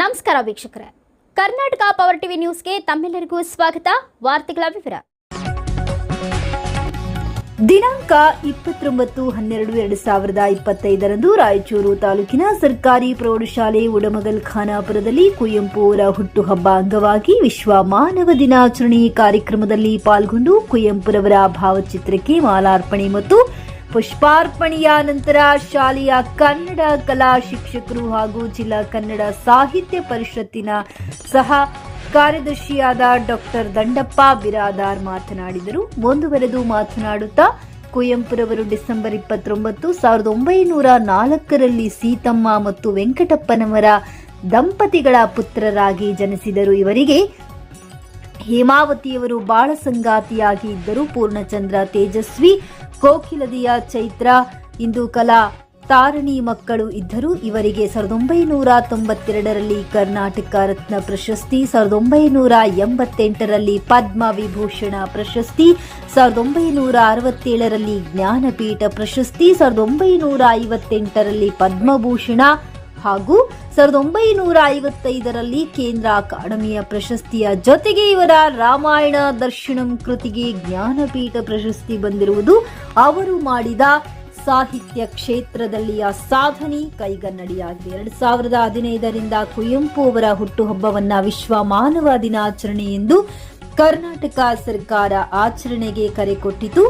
ನಮಸ್ಕಾರ ವೀಕ್ಷಕರೇ. Karnataka power TV ನ್ಯೂಸ್ಗೆ ತಮ್ಮೆಲ್ಲರಿಗೂ ಸ್ವಾಗತ. ವಾರ್ತೆಗಳ ವಿವರ. ದಿನಾಂಕ ಇಪ್ಪತ್ತೊಂಬತ್ತು ಹನ್ನೆರಡು ಎರಡು ಸಾವಿರದ ಇಪ್ಪತ್ತೈದರಂದು ರಾಯಚೂರು ತಾಲೂಕಿನ ಸರ್ಕಾರಿ ಪ್ರೌಢಶಾಲೆ ಉಡಮಗಲ್ ಖಾನಾಪುರದಲ್ಲಿ ಕುವೆಂಪು ಅವರ ಹುಟ್ಟುಹಬ್ಬ ಅಂಗವಾಗಿ ವಿಶ್ವ ಮಾನವ ದಿನಾಚರಣೆ ಕಾರ್ಯಕ್ರಮದಲ್ಲಿ ಪಾಲ್ಗೊಂಡು ಕುವೆಂಪುರವರ ಭಾವಚಿತ್ರಕ್ಕೆ ಮಾಲಾರ್ಪಣೆ ಮತ್ತು ಪುಷ್ಪಾರ್ಪಣೆಯ ನಂತರ ಶಾಲೆಯ ಕನ್ನಡ ಕಲಾ ಶಿಕ್ಷಕರು ಹಾಗೂ ಜಿಲ್ಲಾ ಕನ್ನಡ ಸಾಹಿತ್ಯ ಪರಿಷತ್ತಿನ ಸಹ ಕಾರ್ಯದರ್ಶಿಯಾದ ಡಾಕ್ಟರ್ ದಂಡಪ್ಪ ಬಿರಾದಾರ್ ಮಾತನಾಡಿದರು. ಮುಂದುವರೆದು ಮಾತನಾಡುತ್ತಾ, ಕುವೆಂಪುರವರು ಡಿಸೆಂಬರ್ ಇಪ್ಪತ್ತೊಂಬತ್ತು ಸಾವಿರದ ಒಂಬೈನೂರ ನಾಲ್ಕರಲ್ಲಿ ಸೀತಮ್ಮ ಮತ್ತು ವೆಂಕಟಪ್ಪನವರ ದಂಪತಿಗಳ ಪುತ್ರರಾಗಿ ಜನಿಸಿದರು. ಇವರಿಗೆ ಹೇಮಾವತಿಯವರು ಬಾಳ ಸಂಗಾತಿಯಾಗಿ ಇದ್ದರು. ಪೂರ್ಣಚಂದ್ರ ತೇಜಸ್ವಿ ಕೋಕಿಲದಿಯ ಚೈತ್ರ, ಇಂದು ಕಲಾ, ತಾರಣಿ ಮಕ್ಕಳು ಇದ್ದರು ಇವರಿಗೆ ಸಾವಿರದ ಒಂಬೈನೂರ ತೊಂಬತ್ತೆರಡರಲ್ಲಿ ಕರ್ನಾಟಕ ರತ್ನ ಪ್ರಶಸ್ತಿ ಸಾವಿರದ ಒಂಬೈನೂರ ಎಂಬತ್ತೆಂಟರಲ್ಲಿ ಪದ್ಮ ವಿಭೂಷಣ ಪ್ರಶಸ್ತಿ ಸಾವಿರದ ಒಂಬೈನೂರ ಅರವತ್ತೇಳರಲ್ಲಿ ಜ್ಞಾನಪೀಠ ಪ್ರಶಸ್ತಿ ಸಾವಿರದ ಒಂಬೈನೂರ ಐವತ್ತೆಂಟರಲ್ಲಿ ಪದ್ಮಭೂಷಣ ಹಾಗೂ ಸಾವಿರದ ಒಂಬೈನೂರ ಐವತ್ತೈದರಲ್ಲಿ ಕೇಂದ್ರ ಅಕಾಡೆಮಿಯ ಪ್ರಶಸ್ತಿಯ ಜೊತೆಗೆ ಇವರ ರಾಮಾಯಣ ದರ್ಶನಂ ಕೃತಿಗೆ ಜ್ಞಾನಪೀಠ ಪ್ರಶಸ್ತಿ ಬಂದಿರುವುದು ಅವರು ಮಾಡಿದ ಸಾಹಿತ್ಯ ಕ್ಷೇತ್ರದಲ್ಲಿಯ ಸಾಧನೆ ಕೈಗನ್ನಡಿಯಾಗಿದೆ. ಎರಡು ಸಾವಿರದ ಹದಿನೈದರಿಂದ ಕುವೆಂಪು ಅವರ ಹುಟ್ಟುಹಬ್ಬವನ್ನ ವಿಶ್ವ ಮಾನವ ದಿನಾಚರಣೆ ಎಂದು ಕರ್ನಾಟಕ ಸರ್ಕಾರ ಆಚರಣೆಗೆ ಕರೆ ಕೊಟ್ಟಿತು.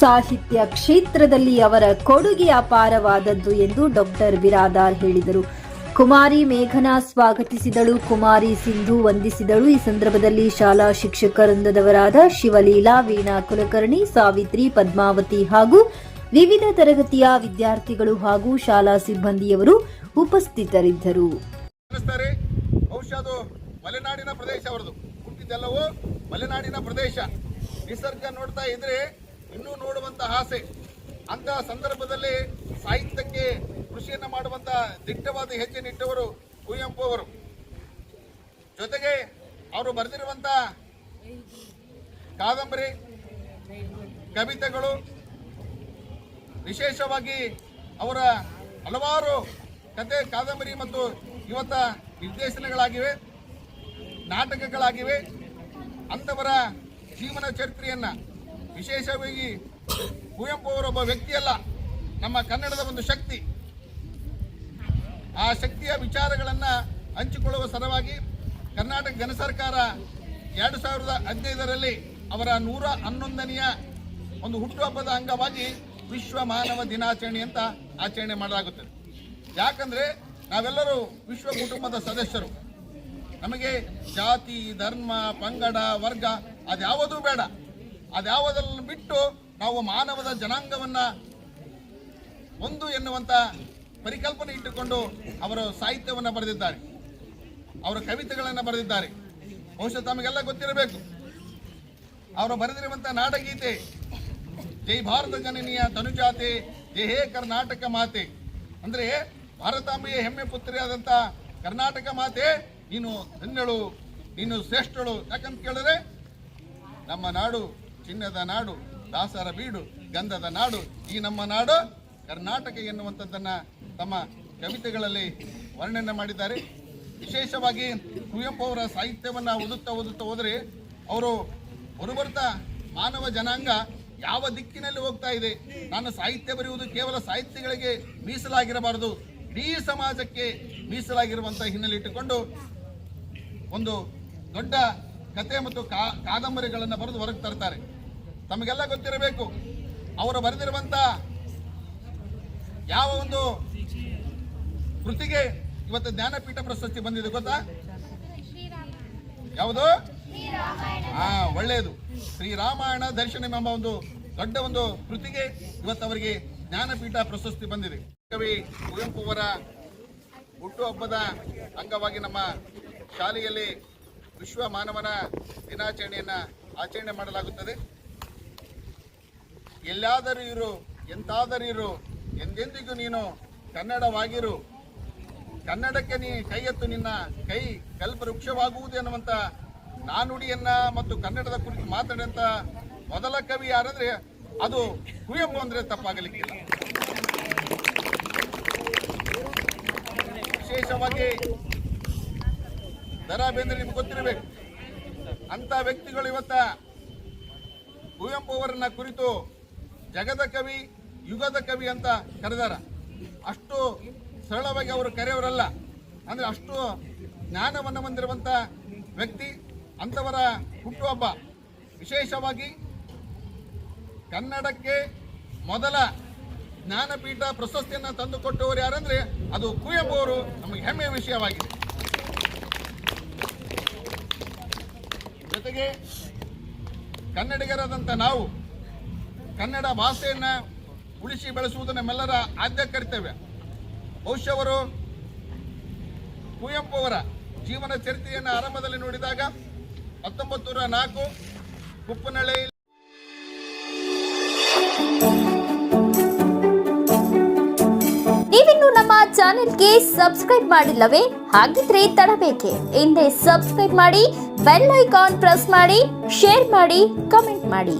ಸಾಹಿತ್ಯ ಕ್ಷೇತ್ರದಲ್ಲಿ ಅವರ ಕೊಡುಗೆ ಅಪಾರವಾದದ್ದು ಎಂದು ಡಾಕ್ಟರ್ ಬಿರಾದಾರ್ ಹೇಳಿದರು. ಕುಮಾರಿ ಮೇಘನಾ ಸ್ವಾಗತಿಸಿದಳು. ಕುಮಾರಿ ಸಿಂಧು ವಂದಿಸಿದಳು. ಈ ಸಂದರ್ಭದಲ್ಲಿ ಶಾಲಾ ಶಿಕ್ಷಕವೃಂದದವರಾದ ಶಿವಲೀಲಾ, ವೀಣಾ ಕುಲಕರ್ಣಿ, ಸಾವಿತ್ರಿ, ಪದ್ಮಾವತಿ ಹಾಗೂ ವಿವಿಧ ತರಗತಿಯ ವಿದ್ಯಾರ್ಥಿಗಳು ಹಾಗೂ ಶಾಲಾ ಸಿಬ್ಬಂದಿಯವರು ಉಪಸ್ಥಿತರಿದ್ದರು. ಮಲೆನಾಡಿನ ಪ್ರದೇಶ ಅವರದು ಹುಟ್ಟಿದ್ದೆಲ್ಲವೂ ಮಲೆನಾಡಿನ ಪ್ರದೇಶ. ನಿಸರ್ಗ ನೋಡ್ತಾ ಇದ್ರೆ ಇನ್ನೂ ನೋಡುವಂತ ಆಸೆ. ಅಂತ ಸಂದರ್ಭದಲ್ಲಿ ಸಾಹಿತ್ಯಕ್ಕೆ ಕೃಷಿಯನ್ನ ಮಾಡುವಂತ ದಿಟ್ಟವಾದ ಹೆಜ್ಜೆ ನಿಟ್ಟವರು ಕುವೆಂಪು ಅವರು. ಜೊತೆಗೆ ಅವರು ಬರೆದಿರುವಂತ ಕಾದಂಬರಿ, ಕವಿತೆಗಳು, ವಿಶೇಷವಾಗಿ ಅವರ ಹಲವಾರು ಕತೆ, ಕಾದಂಬರಿ ಮತ್ತು ಇವತ್ತ ನಿರ್ದೇಶನಗಳಾಗಿವೆ, ನಾಟಕಗಳಾಗಿವೆ. ಅಂಥವರ ಜೀವನ ಚರಿತ್ರೆಯನ್ನ ವಿಶೇಷವಾಗಿ ಕುವೆಂಪು ಅವರೊಬ್ಬ ವ್ಯಕ್ತಿಯಲ್ಲ, ನಮ್ಮ ಕನ್ನಡದ ಒಂದು ಶಕ್ತಿ. ಆ ಶಕ್ತಿಯ ವಿಚಾರಗಳನ್ನು ಹಂಚಿಕೊಳ್ಳುವ ಸಲುವಾಗಿ ಕರ್ನಾಟಕ ಘನ ಸರ್ಕಾರ ಎರಡು ಸಾವಿರದ ಹದಿನೈದರಲ್ಲಿ ಅವರ ನೂರ ಹನ್ನೊಂದನೆಯ ಒಂದು ಹುಟ್ಟುಹಬ್ಬದ ಅಂಗವಾಗಿ ವಿಶ್ವ ಮಾನವ ದಿನಾಚರಣೆ ಅಂತ ಆಚರಣೆ ಮಾಡಲಾಗುತ್ತದೆ. ಯಾಕಂದ್ರೆ ನಾವೆಲ್ಲರೂ ವಿಶ್ವ ಕುಟುಂಬದ ಸದಸ್ಯರು. ನಮಗೆ ಜಾತಿ, ಧರ್ಮ, ಪಂಗಡ, ವರ್ಗ ಅದ್ಯಾವುದೂ ಬೇಡ. ಅದ್ಯಾವುದನ್ನು ಬಿಟ್ಟು ನಾವು ಮಾನವದ ಜನಾಂಗವನ್ನ ಒಂದು ಎನ್ನುವಂತ ಪರಿಕಲ್ಪನೆ ಇಟ್ಟುಕೊಂಡು ಅವರು ಸಾಹಿತ್ಯವನ್ನು ಬರೆದಿದ್ದಾರೆ. ಅವರ ಕವಿತೆಗಳನ್ನು ಬರೆದಿದ್ದಾರೆ. ಬಹುಶಃ ತಮಗೆಲ್ಲ ಗೊತ್ತಿರಬೇಕು. ಅವರು ಬರೆದಿರುವಂತ ನಾಡಗೀತೆ ಜೈ ಭಾರತ ಜನನೀಯ ತನುಜಾತೆ, ಜೈ ಹೇ ಕರ್ನಾಟಕ ಮಾತೆ. ಅಂದ್ರೆ ಭಾರತಾಂಬೆಯ ಹೆಮ್ಮೆ ಪುತ್ರಿಯಾದಂತ ಕರ್ನಾಟಕ ಮಾತೆ, ನೀನು ಧನ್ಯಳು, ನೀನು ಶ್ರೇಷ್ಠಳು. ಯಾಕಂತ ಕೇಳಿದ್ರೆ, ನಮ್ಮ ನಾಡು ಚಿನ್ನದ ನಾಡು, ದಾಸರ ಬೀಡು, ಗಂಧದ ನಾಡು, ಈ ನಮ್ಮ ನಾಡು ಕರ್ನಾಟಕ ಎನ್ನುವಂಥದ್ದನ್ನ ತಮ್ಮ ಕವಿತೆಗಳಲ್ಲಿ ವರ್ಣನೆ ಮಾಡಿದ್ದಾರೆ. ವಿಶೇಷವಾಗಿ ಕುವೆಂಪು ಅವರ ಸಾಹಿತ್ಯವನ್ನ ಓದುತ್ತಾ ಓದುತ್ತಾ ಹೋದರೆ ಅವರು ಹೊರಬರ್ತಾ ಮಾನವ ಜನಾಂಗ ಯಾವ ದಿಕ್ಕಿನಲ್ಲಿ ಹೋಗ್ತಾ ಇದೆ? ನಾನು ಸಾಹಿತ್ಯ ಬರೆಯುವುದು ಕೇವಲ ಸಾಹಿತ್ಯಗಳಿಗೆ ಮೀಸಲಾಗಿರಬಾರದು. ಇಡೀ ಸಮಾಜಕ್ಕೆ ಮೀಸಲಾಗಿರುವಂಥ ಹಿನ್ನೆಲೆ ಇಟ್ಟುಕೊಂಡು ಒಂದು ದೊಡ್ಡ ಕತೆ ಮತ್ತು ಕಾದಂಬರಿಗಳನ್ನು ಬರೆದು ಹೊರಗೆ ತರ್ತಾರೆ. ತಮಗೆಲ್ಲ ಗೊತ್ತಿರಬೇಕು, ಅವರು ಬರೆದಿರುವಂತ ಯಾವ ಒಂದು ಕೃತಿಗೆ ಇವತ್ತು ಜ್ಞಾನಪೀಠ ಪ್ರಶಸ್ತಿ ಬಂದಿದೆ, ಗೊತ್ತಾ? ಯಾವುದು? ಹಾ, ಒಳ್ಳೆಯದು. ಶ್ರೀರಾಮಾಯಣ ದರ್ಶನ ಎಂಬ ಒಂದು ದೊಡ್ಡ ಒಂದು ಕೃತಿಗೆ ಇವತ್ತು ಅವರಿಗೆ ಜ್ಞಾನಪೀಠ ಪ್ರಶಸ್ತಿ ಬಂದಿದೆ. ಕವಿ ಕುವೆಂಪು ಅವರ ಹುಟ್ಟುಹಬ್ಬದ ಅಂಗವಾಗಿ ನಮ್ಮ ಶಾಲೆಯಲ್ಲಿ ವಿಶ್ವ ಮಾನವನ ದಿನಾಚರಣೆಯನ್ನು ಆಚರಣೆ ಮಾಡಲಾಗುತ್ತದೆ. ಎಲ್ಲಾದರೂ ಇರು, ಎಂತಾದರೂ ಇರು, ಎಂದೆಂದಿಗೂ ನೀನು ಕನ್ನಡವಾಗಿರು. ಕನ್ನಡಕ್ಕೆ ನೀ ಕೈ ಎತ್ತು ನಿನ್ನ ಕೈ ಕಲ್ಪವೃಕ್ಷವಾಗುವುದು ಎನ್ನುವಂತ ನಾನುಡಿಯನ್ನ ಮತ್ತು ಕನ್ನಡದ ಕುರಿತು ಮಾತಾಡಿದಂತ ಮೊದಲ ಕವಿ ಯಾರಂದ್ರೆ ಅದು ಕುವೆಂಪು ಅಂದ್ರೆ ತಪ್ಪಾಗಲಿಕ್ಕಿಲ್ಲ. ವಿಶೇಷವಾಗಿ ದರಾ ಬೇಂದ್ರೆ ನಿಮ್ಗೆ ಗೊತ್ತಿರಬೇಕು. ಅಂತ ವ್ಯಕ್ತಿಗಳು ಇವತ್ತ ಕುವೆಂಪು ಅವರನ್ನ ಕುರಿತು ಜಗದ ಕವಿ, ಯುಗದ ಕವಿ ಅಂತ ಕರೆದಾರ. ಅಷ್ಟು ಸರಳವಾಗಿ ಅವರು ಕರೆಯವರಲ್ಲ. ಅಂದ್ರೆ ಅಷ್ಟು ಜ್ಞಾನವನ್ನು ಹೊಂದಿರುವಂಥ ವ್ಯಕ್ತಿ ಅಂಥವರ ಹುಟ್ಟುಹಬ್ಬ. ವಿಶೇಷವಾಗಿ ಕನ್ನಡಕ್ಕೆ ಮೊದಲ ಜ್ಞಾನಪೀಠ ಪ್ರಶಸ್ತಿಯನ್ನು ತಂದುಕೊಟ್ಟವರು ಯಾರಂದರೆ ಅದು ಕುವೆಂಪು ಅವರು ನಮಗೆ ಹೆಮ್ಮೆಯ ವಿಷಯವಾಗಿದೆ. ಜೊತೆಗೆ ಕನ್ನಡಿಗರಾದಂಥ ನಾವು ಕನ್ನಡ ಭಾಷೆಯನ್ನು ಉಳಿಸಿ ಬೆಳೆಸುವುದು ನಮ್ಮೆಲ್ಲರ ಆದ್ಯ ಕರ್ತವ್ಯ. ಬಹುಶಃ ಅವರು ಕುವೆಂಪು ಅವರ ಜೀವನ ಚರಿತ್ರೆಯನ್ನು ಆರಂಭದಲ್ಲಿ ನೋಡಿದಾಗ ಹತ್ತೊಂಬತ್ತು ನೂರ ನಾಲ್ಕು ಕುಪ್ಪನಳ್ಳಿ ನೀವಿನ್ನು ನಮ್ಮ ಚಾನೆಲ್ಗೆ ಸಬ್ಸ್ಕ್ರೈಬ್ ಮಾಡಿಲ್ಲವೇ? ಹಾಗಿದ್ರೆ ತಡಬೇಕೆ. ಹಿಂದೆ ಸಬ್ಸ್ಕ್ರೈಬ್ ಮಾಡಿ, ಬೆಲ್ ಐಕಾನ್ ಪ್ರೆಸ್ ಮಾಡಿ, ಶೇರ್ ಮಾಡಿ, ಕಮೆಂಟ್ ಮಾಡಿ.